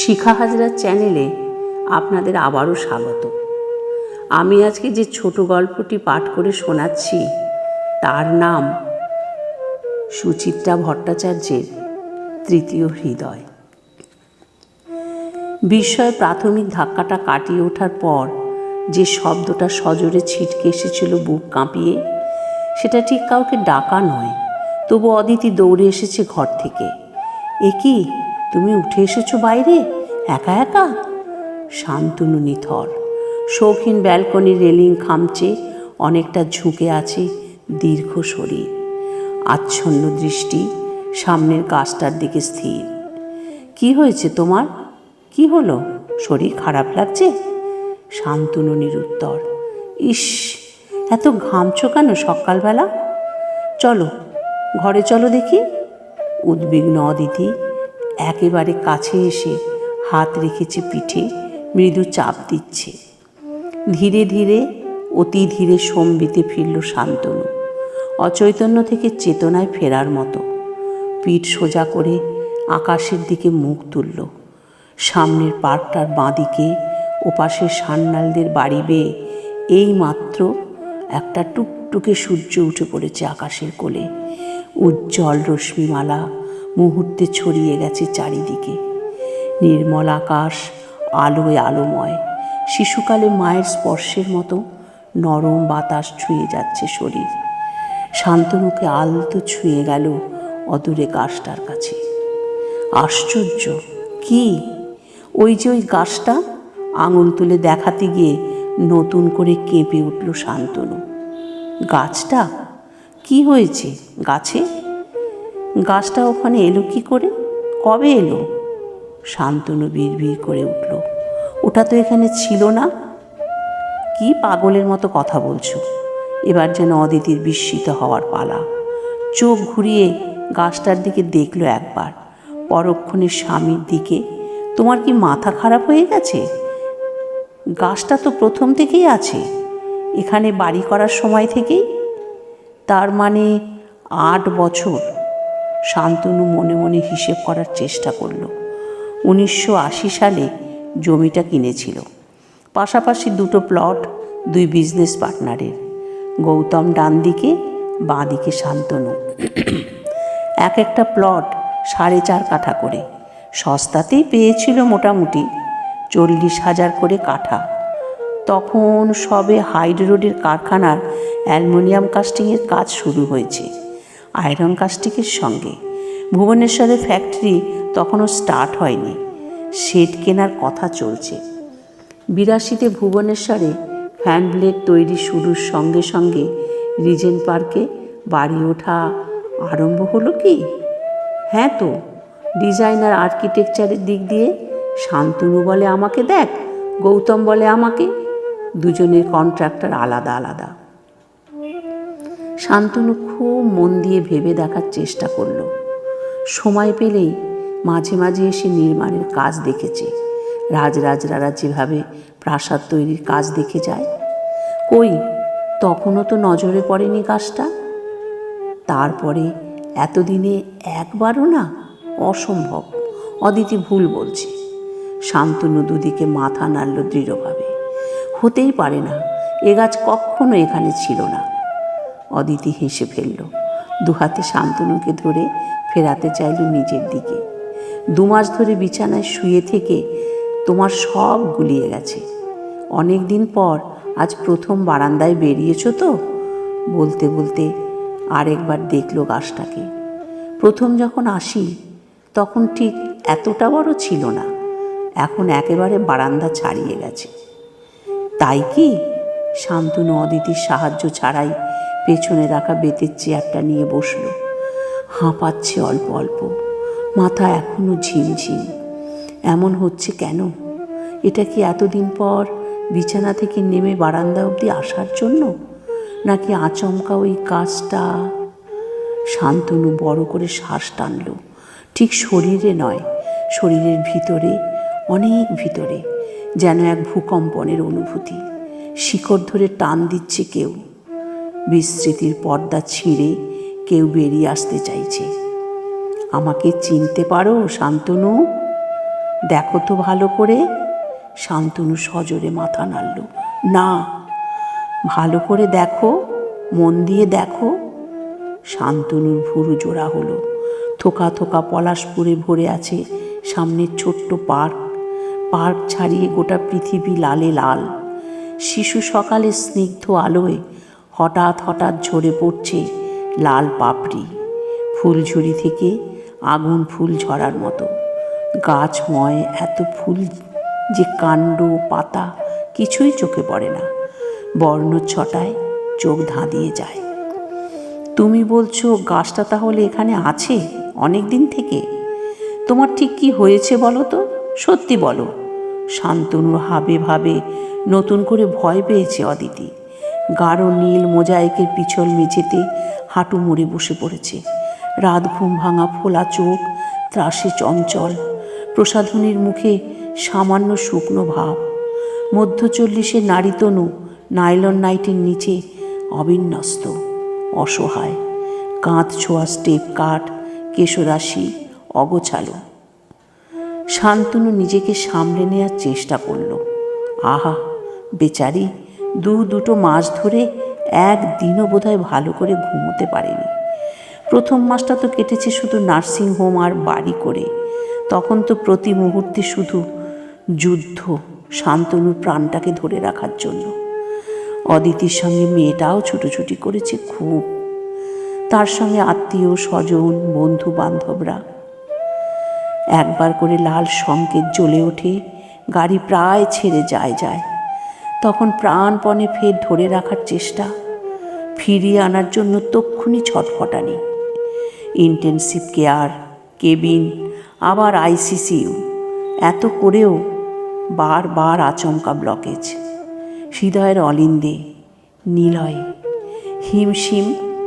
শিখা হাজরার চ্যানেলে আপনাদের আবারও স্বাগত। আমি আজকে যে ছোট গল্পটি পাঠ করে শোনাচ্ছি, তার নাম সুচিত্রা ভট্টাচার্যের তৃতীয় হৃদয়। বিস্ময় প্রাথমিক ধাক্কাটা কাটিয়ে ওঠার পর যে শব্দটা সজোরে ছিটকে এসেছিল বুক কাঁপিয়ে, সেটা ঠিক কাউকে ডাকা নয়, তবু অদিতি দৌড়ে এসেছে ঘর থেকে। এ কি? তুমি উঠে এসেছ বাইরে? একা একা? শান্তনু নিথর। শৌখিন ব্যালকনির রেলিং খামচে, অনেকটা ঝুঁকে আছে দীর্ঘ শরীর। আচ্ছন্ন দৃষ্টি, সামনের গাছটার দিকে স্থির। কি হয়েছে তোমার? কি হলো? শরীর খারাপ লাগছে? শান্তনু নিরুত্তর। ইস, এত ঘামছো কেন সকালবেলা? চলো, ঘরে চলো দেখি। উদ্বিগ্ন অদিতি একেবারে কাছে এসে হাত রেখেছে পিঠে, মৃদু চাপ দিচ্ছে। ধীরে ধীরে, অতি ধীরে সম্বিতে ফিরল শান্তনু। অচৈতন্য থেকে চেতনায় ফেরার মতো। পিঠ সোজা করে আকাশের দিকে মুখ তুলল। সামনের পার্কটার বাঁদিকে ওপাশে সান্নালদের বাড়ি বেয়ে এই মাত্র একটা টুকটুকে সূর্য উঠে পড়েছে আকাশের কোলে। উজ্জ্বল রশ্মিমালা মুহূর্তে ছড়িয়ে গেছে চারিদিকে। নির্মল আকাশ, আলোয় আলোময়। শিশুকালে মায়ের স্পর্শের মতো নরম বাতাস ছুঁয়ে যাচ্ছে শরীর। শান্তনুকে আলতো ছুঁয়ে গেল অদূরে গাছটার কাছে। আশ্চর্য, কি? ওই যে ওই গাছটা? আঙুল তুলে দেখাতে গিয়ে নতুন করে কেঁপে উঠল শান্তনু। গাছটা? কি হয়েছে? গাছে? গাছটা ওখানে এলো কি করে? কবে এলো? শান্তনু বিড় করে উঠল। ওটা তো এখানে ছিল না। কি পাগলের মতো কথা বলছো? এবার যেন অদিতির বিস্মিত হওয়ার পালা। চোখ ঘুরিয়ে গাছটার দিকে দেখল একবার। পরক্ষণে স্বামীর দিকে, তোমার কি মাথা খারাপ হয়ে গেছে? গাছটা তো প্রথম থেকেই আছে। এখানে বাড়ি করার সময় থেকেই? তার মানে আট বছর শান্তনু মনে মনে হিসেব করার চেষ্টা করল। উনিশশো সালে জমিটা কিনেছিল। পাশাপাশি দুটো প্লট দুই বিজনেস পার্টনারের গৌতম ডান দিকে বাঁ দিকে শান্তনু। এক একটা প্লট সাড়ে চার কাঠা করে। সস্তাতেই পেয়েছিল মোটামুটি চল্লিশ হাজার করে কাঠা। তখন সবে হাইড রোডের কারখানার অ্যালুমিনিয়াম কাস্টিংয়ের কাজ শুরু হয়েছে। আয়রন কাস্টিকের সঙ্গে। ভুবনেশ্বরের ফ্যাক্টরি তখনও স্টার্ট হয়নি। শেড কেনার কথা চলছে। বিরাশিতে ভুবনেশ্বরে ফ্যান ব্লেড তৈরি শুরুর সঙ্গে সঙ্গে রিজেন পার্কে বাড়ি ওঠা আরম্ভ হলো কি? হ্যাঁ তো, ডিজাইনার আর্কিটেকচারের দিক দিয়ে শান্তনু বলে আমাকে দেখ, গৌতম বলে আমাকে। দুজনের কন্ট্রাক্টর আলাদা আলাদা। শান্তনু খুব মন দিয়ে ভেবে দেখার চেষ্টা করল। সময় পেলেই মাঝে মাঝে এসে নির্মাণের কাজ দেখেছে। রাজরাজরারা যেভাবে প্রাসাদ তৈরির কাজ দেখে যায়। কই, তখনও তো নজরে পড়েনি কাজটা তারপরে এতদিনে একবারও না? অসম্ভব। অদিতি ভুল বলছে। শান্তনু দুদিকে মাথা নাড়ল দৃঢ়ভাবে। হতেই পারে না, এ গাছ কখনো এখানে ছিল না। অদিতি হেসে ফেলল। দুহাতে শান্তনুকে ধরে ফেরাতে চাইল নিজের দিকে। দু মাস ধরে বিছানায় শুয়ে থেকে তোমার সব গুলিয়ে গেছে। অনেক দিন পর আজ প্রথম বারান্দায় বেরিয়েছ তো? বলতে বলতে আরেকবার দেখল গাছটাকে। প্রথম যখন আসি, তখন ঠিক এতটা বড় ছিল না। এখন একেবারে বারান্দা ছাড়িয়ে গেছে। তাই কি? শান্তনু অদিতির সাহায্য ছাড়াই পেছনে রাখা বেতের চেয়ারটা নিয়ে বসল। হাঁপাচ্ছে অল্প অল্প। মাথা এখনও ঝিমঝিম। এমন হচ্ছে কেন? এটা কি এতদিন পর বিছানা থেকে নেমে বারান্দা অবধি আসার জন্য? নাকি আচমকা ওই কাজটা? শান্তনু বড় করে শ্বাস টানল। ঠিক শরীরে নয়, শরীরের ভিতরে, অনেক ভিতরে, যেন এক ভূকম্পনের অনুভূতি। শিকড় ধরে টান দিচ্ছে কেউ। বিস্মৃতির পর্দা ছিঁড়ে কেউ বেরিয়ে আসতে চাইছে। আমাকে চিনতে পারো, শান্তনু? দেখো তো ভালো করে। শান্তনু সজোরে মাথা নাড়ল। না, ভালো করে দেখো, মন দিয়ে দেখো। শান্তনুর ভুরু জোড়া হলো। থোকা থোকা পলাশপুরে ভরে আছে সামনের ছোট্ট পার্ক। পার্ক ছাড়িয়ে গোটা পৃথিবী লালে লাল। শিশু সকালে স্নিগ্ধ আলোয় হঠাৎ হঠাৎ ঝরে পড়ছে লাল পাপড়ি। ফুলঝুরি থেকে আগুন ফুল ঝরার মতো। গাছময় এত ফুল যে কাণ্ড, পাতা কিছুই চোখে পড়ে না। বর্ণ ছটায় চোখ ধাঁধিয়ে যায়। তুমি বলছো, গাছটা তাহলে এখানে আছে অনেক দিন থেকে? তোমার ঠিক কি হয়েছে বলো তো? সত্যি বলো। শান্তনুর হাবে ভাবে নতুন করে ভয় পেয়েছে অদিতি। গাঢ় নীল মোজাইকের পিছল মেঝেতে হাঁটু মুড়ে বসে পড়েছে। রাত ঘুম ভাঙা ফোলা চোখ, ত্রাসে চঞ্চল, প্রসাধনীর মুখে সামান্য শুকনো ভাব। মধ্য চল্লিশের নারীতনু নাইলন নাইটের নিচে অবিন্যস্ত, অসহায়। কাঁধ ছোঁয়া স্টেপ কাট কেশরাশি অগোছালো। শান্তনু নিজেকে সামলে নেওয়ার চেষ্টা করল। আহা, বেচারি! দু দুটো মাস ধরে একদিনও বোধহয় ভালো করে ঘুমোতে পারেনি। প্রথম মাসটা তো কেটেছে শুধু নার্সিং হোম আর বাড়ি করে। তখন তো প্রতি মুহূর্তে শুধু যুদ্ধ শান্তনুর প্রাণটাকে ধরে রাখার জন্য। অদিতির সঙ্গে মেয়েটাও ছুটোছুটি করেছে খুব। তার সঙ্গে আত্মীয়, স্বজন বন্ধু বান্ধবরা একবার করে লাল সংকেত জ্বলে ওঠে, গাড়ি প্রায় ছেড়ে যায় যায়। তখন প্রাণপণে ফের ধরে রাখার চেষ্টা, ফিরিয়ে আনার জন্য তক্ষুনি ছটফটানি। ইন্টেনসিভ কেয়ার, কেবিন, আবার আইসিসিউ এত করেও বারবার আচমকা ব্লকেজ। হৃদয়ের অলিন্দে, নিলয়, হিমশিম,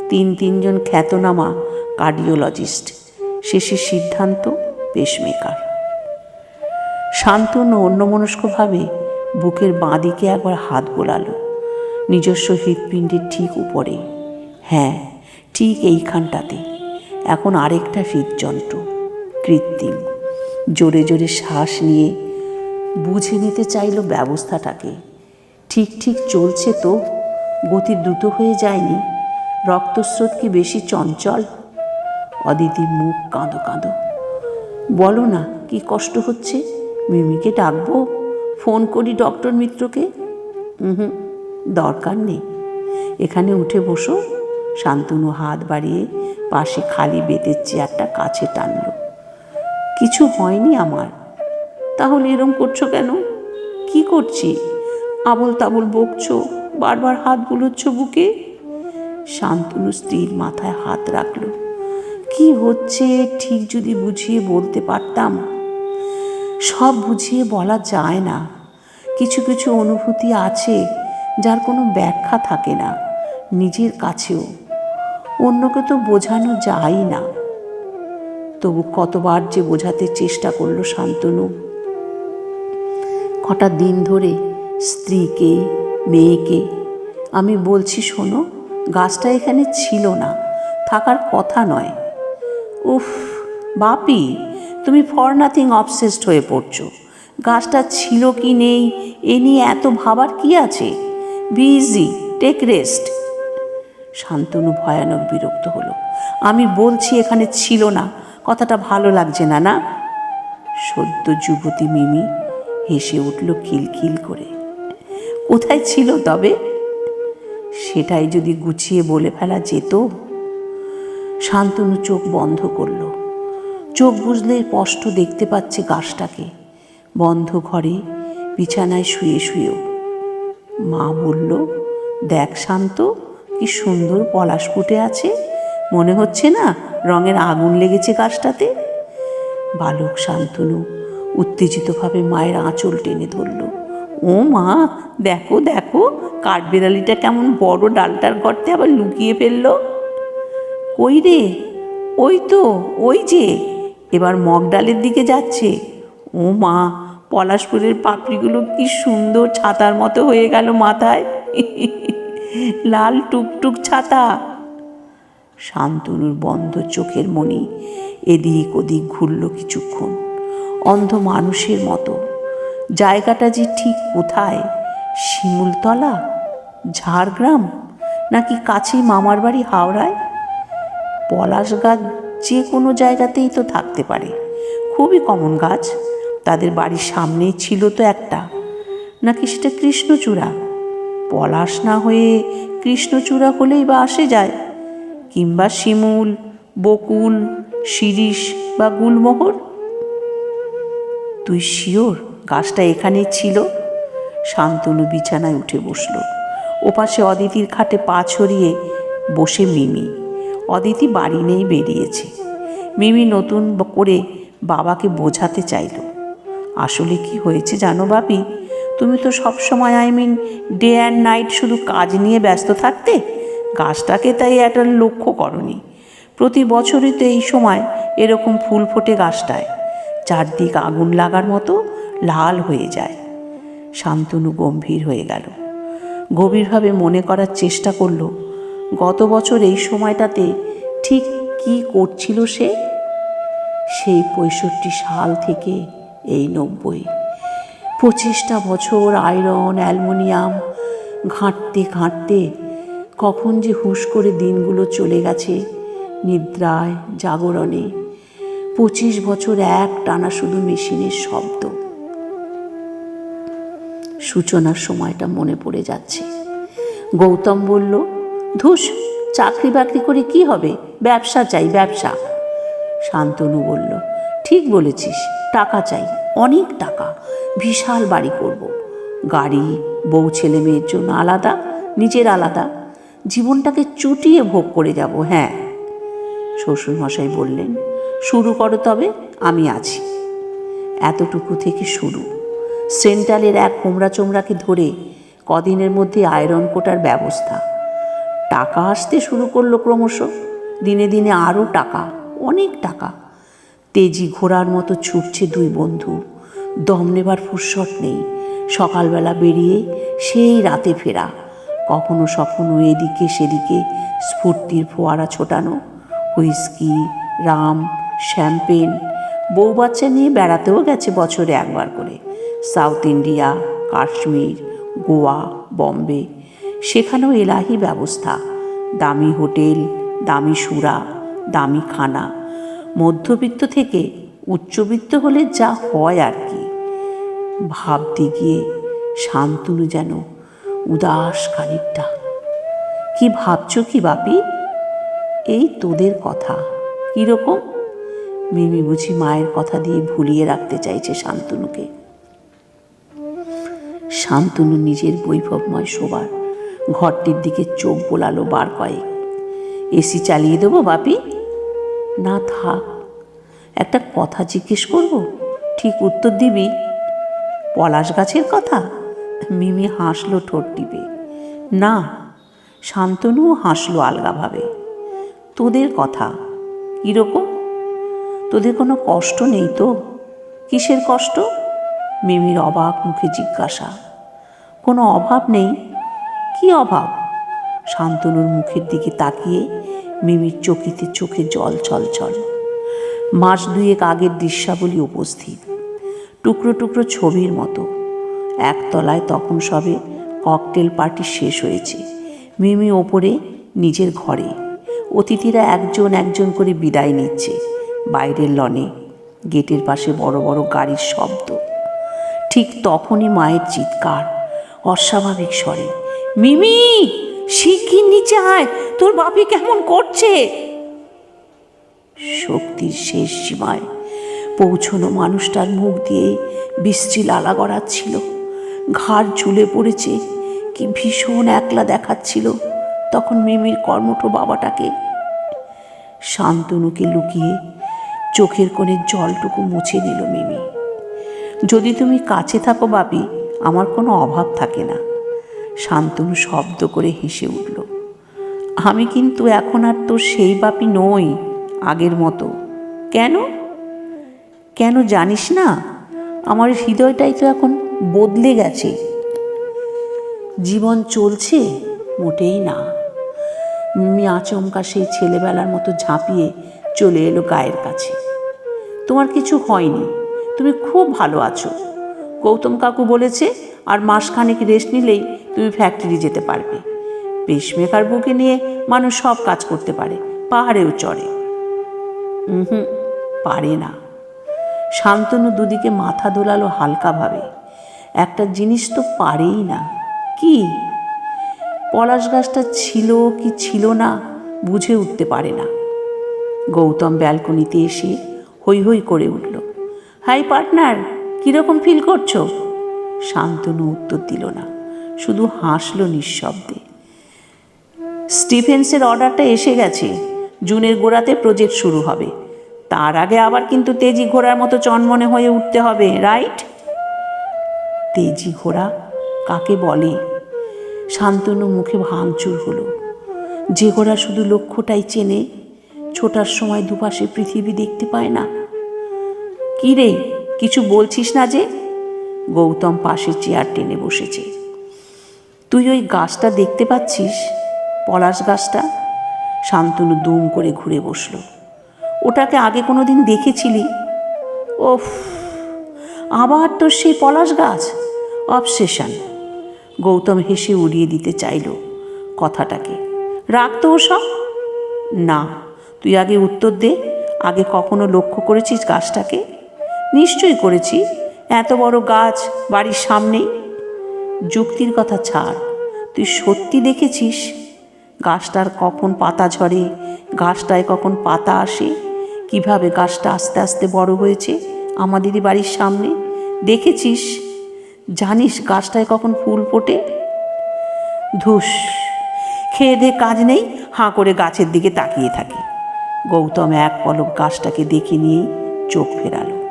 তিন তিনজন খ্যাতনামা কার্ডিওলজিস্ট, শেষে সিদ্ধান্ত পেসমেকার শান্তনু অন্যমনস্কভাবে বুকের বাঁ দিকে একবার হাত বোলালো। নিজস্ব হৃৎপিণ্ডের ঠিক উপরে। হ্যাঁ ঠিক এইখানটাতে। এখন আরেকটা হৃদযন্ত্র, কৃত্রিম। জোরে জোরে শ্বাস নিয়ে বুঝে নিতে চাইল ব্যবস্থাটাকে। ঠিক ঠিক চলছে তো? গতি দ্রুত হয়ে যায়নি? রক্তস্রোত কি বেশি চঞ্চল? অদিতি মুখ কাঁদো কাঁদো। বলো না, কি কষ্ট হচ্ছে? মিমিকে ডাকবো? ফোন করি ডক্টর মিত্রকে? হুম দরকার নেই। এখানে উঠে বসো। শান্তনু হাত বাড়িয়ে পাশে খালি বেতের চেয়ারটা কাছে টানল। কিছু হয়নি আমার। তাহলে এরম করছ কেন? কি করছি? আবল তাবল বকছো? বারবার হাত বুলোচ্ছ বুকে? শান্তনু স্ত্রীর মাথায় হাত রাখল। কি হচ্ছে? ঠিক যদি বুঝিয়ে বলতে পারতাম। সব বুঝিয়ে বলা যায় না। কিছু কিছু অনুভূতি আছে যার কোনো ব্যাখ্যা থাকে না, নিজের কাছেও। অন্যকে তো বোঝানো যায় না। তবু কতবার যে বোঝাতে চেষ্টা করল শান্তনু। কটা দিন ধরে স্ত্রীকে, মেয়েকে, আমি বলছি, শোনো, গাছটা এখানে ছিল না, থাকার কথা নয়। উফ, বাপি! তুমি ফর নাথিং অবসেসড হয়ে পড়ছো। গাছটা ছিল কি নেই, এ নিয়ে এত ভাবার কি আছে? বিজি টেক রেস্ট শান্তনু ভয়ানক বিরক্ত হলো। আমি বলছি, এখানে ছিল না। কথাটা ভালো লাগছে না না? সদ্য যুবতী মিমি হেসে উঠল খিলখিল করে। কোথায় ছিল তবে? সেটাই যদি গুছিয়ে বলে ফেলা যেত? শান্তনু চোখ বন্ধ করল। চোখ বুঝলে স্পষ্ট দেখতে পাচ্ছে গাছটাকে। বন্ধ ঘরে বিছানায় শুয়ে শুয়েও মা বলল, দেখ শান্ত, কি সুন্দর পলাশ ফুটে আছে। মনে হচ্ছে না রঙের আগুন লেগেছে গাছটাতে। বালক শান্তনু উত্তেজিতভাবে মায়ের আঁচল টেনে ধরল। ও মা, দেখো দেখো, কাঠবেড়ালিটা কেমন বড় ডালটার গর্তে আবার লুকিয়ে ফেলল। কই রে? ওই তো, ওই যে। এবার মগ ডালের দিকে যাচ্ছে। ও মা, পলাশপুরের পাপড়িগুলো কি সুন্দর ছাতার মতো হয়ে গেল মাথায়। লাল টুকটুক ছাতা। শান্তনুর বন্ধ চোখের মণি এদিক ওদিক ঘুরল কিছুক্ষণ। অন্ধ মানুষের মতো। জায়গাটা যে ঠিক কোথায়? শিমুলতলা? ঝাড়গ্রাম? নাকি কাছেই মামার বাড়ি হাওড়ায়? পলাশ গাছ যে কোনো জায়গাতেই তো থাকতে পারে। খুবই কমন গাছ। তাদের বাড়ির সামনেই ছিল তো একটা। নাকি সেটা কৃষ্ণচূড়া? পলাশ না হয়ে কৃষ্ণচূড়া হলেই বা আসে যায়। কিংবা শিমুল, বকুল, শিরিষ বা গুলমোহর? তুই শিওর গাছটা এখানেই ছিল? শান্তনু বিছানায় উঠে বসল। ওপাশে অদিতির খাটে পা ছড়িয়ে বসে মিমি। অদিতি বাড়ি নেই বেরিয়েছে। মিমি নতুন করে বাবাকে বোঝাতে চাইল। আসলে কি হয়েছে জানো বাপি তুমি তো সব সময় I mean day and night শুধু কাজ নিয়ে ব্যস্ত থাকতে? গাছটাকে তাই একটা লক্ষ্য করনি। প্রতি বছরই তো এই সময় এরকম ফুল ফোটে গাছটায়। চারদিক আগুন লাগার মতো লাল হয়ে যায়। শান্তনু গম্ভীর হয়ে গেল। গভীরভাবে মনে করার চেষ্টা করল গত বছর এই সময়টাতে ঠিক কি করছিল সে? সেই পঁয়ষট্টি সাল থেকে এই নব্বই। পঁচিশটা বছর আয়রন, অ্যালুমিনিয়াম, ঘাঁটতে ঘাঁটতে কখন যে হুশ করে দিনগুলো চলে গেছে নিদ্রায়, জাগরণে। পঁচিশ বছর এক টানা শুধু মেশিনের শব্দ। সূচনার সময়টা মনে পড়ে যাচ্ছে। গৌতম বলল ধুস, চাকরি বাকরি করে কি হবে? ব্যবসা চাই, ব্যবসা। শান্তনু বলল, ঠিক বলেছিস, টাকা চাই, অনেক টাকা। বিশাল বাড়ি করব। গাড়ি, বউ, ছেলে, মেয়ের জন্য আলাদা, নিজের আলাদা। জীবনটাকে চুটিয়ে ভোগ করে যাব হ্যাঁ। শ্বশুরমশাই বললেন, শুরু করো তবে, আমি আছি। এতটুকু থেকে শুরু। সেন্ট্রালের এক কোমড়া চোমড়াকে ধরে কদিনের মধ্যে আয়রন কোটার ব্যবস্থা। টাকা আসতে শুরু করল ক্রমশ। দিনে দিনে আরও টাকা, অনেক টাকা। তেজি ঘোড়ার মতো ছুটছে দুই বন্ধু। দম নেবার ফুরসত নেই। সকালবেলা বেরিয়ে সেই রাতে ফেরা। কখনো সখনো এদিকে সেদিকে স্ফূর্তির ফোয়ারা ছোটানো। হুইস্কি, রাম, শ্যাম্পেন, বউ বাচ্চা নিয়ে বেড়াতেও গেছে বছরে একবার করে। South India, Kashmir, Goa, Bombay. সেখানেও এলাহি ব্যবস্থা। দামি হোটেল, দামি সুরা, দামি খানা। মধ্যবিত্ত থেকে উচ্চবিত্ত হলে যা হয় আর কি। ভাবতে গিয়ে শান্তনু যেন উদাস খানিকটা। কি ভাবছ কি বাপি? এই তোদের কথা। কীরকম? মিমি বুঝি মায়ের কথা দিয়ে ভুলিয়ে রাখতে চাইছে শান্তনুকে। শান্তনু নিজের বৈভবময় শোবার ঘরটির দিকে চোখ বোলালো বার কয়েক। এসি চালিয়ে দেবো বাপি? না থাক। একটা কথা জিজ্ঞেস করব? ঠিক উত্তর দিবি? পলাশ গাছের কথা? মিমি হাসলো ঠোঁট টিপে। না, শান্তনুও হাসলো আলগাভাবে। তোদের কথা? কীরকম? তোদের কোনো কষ্ট নেই তো? কিসের কষ্ট? মিমির অবাক মুখে জিজ্ঞাসা। কোনো অভাব নেই? কি অভাব? শান্তনুর মুখের দিকে তাকিয়ে মিমির চকিতে চোখে জল ছল ছল মাস দুয়েক আগের দৃশ্যাবলী উপস্থিত। টুকরো টুকরো ছবির মতো। একতলায় তখন সবে ককটেল পার্টি শেষ হয়েছে। মিমি ওপরে, নিজের ঘরে। অতিথিরা একজন একজন করে বিদায় নিচ্ছে। বাইরের লনে, গেটের পাশে বড় বড় গাড়ির শব্দ। ঠিক তখনই মায়ের চিৎকার, অস্বাভাবিক স্বরে। মিমি, শিগগির নিচে আয়। তোর বাপি কেমন করছে? শক্তির শেষ সীমায় পৌঁছনো মানুষটার মুখ দিয়ে বৃষ্টি লালা গড়াচ্ছিল। ঘাড় ঝুলে পড়েছে, কি ভীষণ একলা দেখাচ্ছিল। তখন মিমির কর্মঠ বাবাটাকে শান্তনুকে লুকিয়ে চোখের কোণে জলটুকু মুছে নিল মিমি। যদি তুমি কাছে থাকো বাপি, আমার কোনো অভাব থাকে না। শান্তনু শব্দ করে হেসে উঠল, আমি কিন্তু এখন আর তোর সেই বাপি নই আগের মতো। কেন? কেন জানিস না? আমার হৃদয়টাই তো এখন বদলে গেছে। জীবন চলছে, মোটেই না। আচমকা সেই ছেলেবেলার মতো ঝাঁপিয়ে চলে এলো গায়ের কাছে। তোমার কিছু হয়নি। তুমি খুব ভালো আছো। গৌতম কাকু বলেছে, আর মাসখানেক রেস্ট নিলেই তুমি ফ্যাক্টরি যেতে পারবে। পেশমেকার বুকে নিয়ে মানুষ সব কাজ করতে পারে, পাহাড়েও চড়ে। হুম পারে না। শান্তনু দুদিকে মাথা দোলালো হালকাভাবে। একটা জিনিস তো পারেই না। কি? পলাশ গাছটা ছিল কি ছিল না বুঝে উঠতে পারে না। গৌতম ব্যালকনিতে এসে হৈ হৈ করে উঠল। হাই পার্টনার, কীরকম ফিল করছ? শান্তনু উত্তর দিল না। শুধু হাসল নিঃশব্দে। স্টিফেন্সের অর্ডারটা এসে গেছে। জুনের গোড়াতে প্রজেক্ট শুরু হবে। তার আগে আবার কিন্তু তেজি ঘোড়ার মতো চনমনে হয়ে উঠতে হবে, রাইট? তেজি ঘোড়া কাকে বলে? শান্তনু মুখে ভাঙচুর হলো। যে ঘোড়া শুধু লক্ষ্যটাই চেনে, ছোটার সময় দুপাশে পৃথিবী দেখতে পায় না। কি রে, কিছু বলছিস না যে? গৌতম পাশে চেয়ার টেনে বসেছে। তুই ওই গাছটা দেখতে পাচ্ছিস? পলাশ গাছটা? শান্তনু দুম করে ঘুরে বসল। ওটাকে আগে কোনো দিন দেখেছিলি? ওফ, আবার তোর সেই পলাশ গাছ। অবসেশন। গৌতম হেসে উড়িয়ে দিতে চাইল কথাটাকে। রাখতো সব না, তুই আগে উত্তর দে। আগে কখনো লক্ষ্য করেছিস গাছটাকে? নিশ্চয়ই করেছি। এত বড় গাছ বাড়ির সামনেই। যুক্তির কথা ছাড়। তুই সত্যি দেখেছিস? গাছটার কখন পাতা ঝরে? গাছটায় কখন পাতা আসে? কীভাবে গাছটা আস্তে আস্তে বড় হয়েছে আমাদেরই বাড়ির সামনে? দেখেছিস? জানিস গাছটায় কখন ফুল ফোটে? ধুস, খেয়ে দে কাজ নেই, হাঁ করে গাছের দিকে তাকিয়ে থাকে। গৌতম এক পলক গাছটাকে দেখে নিয়েই চোখ ফেরালো।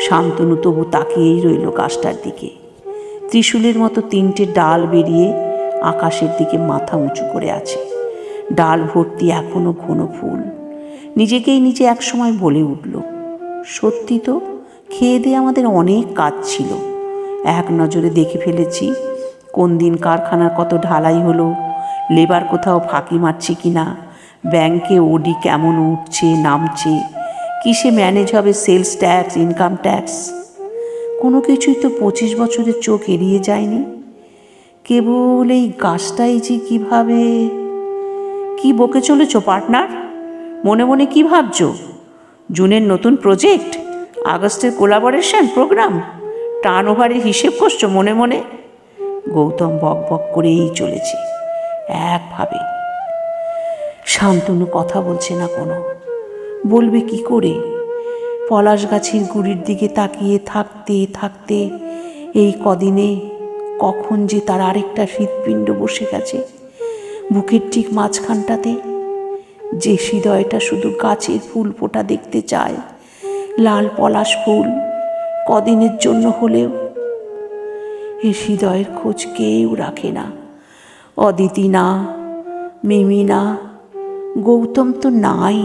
শান্তনু তবু তাকিয়েই রইল গাছটার দিকে। ত্রিশূলের মতো তিনটে ডাল বেরিয়ে আকাশের দিকে মাথা উঁচু করে আছে। ডাল ভর্তি এখনও ঘন ফুল। নিজেকেই নিজে একসময় বলে উঠল, সত্যি তো, খেয়ে দিয়ে আমাদের অনেক কাজ ছিল। এক নজরে দেখে ফেলেছি কোন দিন কারখানার কত ঢালাই হলো, লেবার কোথাও ফাঁকি মারছে কি না ব্যাংকে ওডি কেমন উঠছে, নামছে, কিসে ম্যানেজ হবে সেলস ট্যাক্স, ইনকাম ট্যাক্স। কোনো কিছুই তো পঁচিশ বছরের চোখ এড়িয়ে যায়নি। কেবল এই গাছটাই যে কীভাবে, কি বকে চলেছ পার্টনার? মনে মনে কি ভাবছ? জুনের নতুন প্রজেক্ট? আগস্টের কোলাবোরেশন প্রোগ্রাম? টার্ন ওভারের হিসেব করছ মনে মনে? গৌতম বক বক করেই চলেছে, একভাবে। শান্তনু কথা বলছে না কোনো। বলবে কি করে? পলাশ গাছের গুড়ির দিকে তাকিয়ে থাকতে থাকতে এই কদিনে কখন যে তার আরেকটা হৃৎপিণ্ড বসে গেছে। বুকের ঠিক মাঝখানটাতে যে হৃদয়টা শুধু গাছের ফুল ফোটা দেখতে চায়, লাল পলাশ ফুল কদিনের জন্য হলেও এ হৃদয়ের খোঁজ কেউ রাখে না। অদিতি না, মিমি না, গৌতম তো নাই।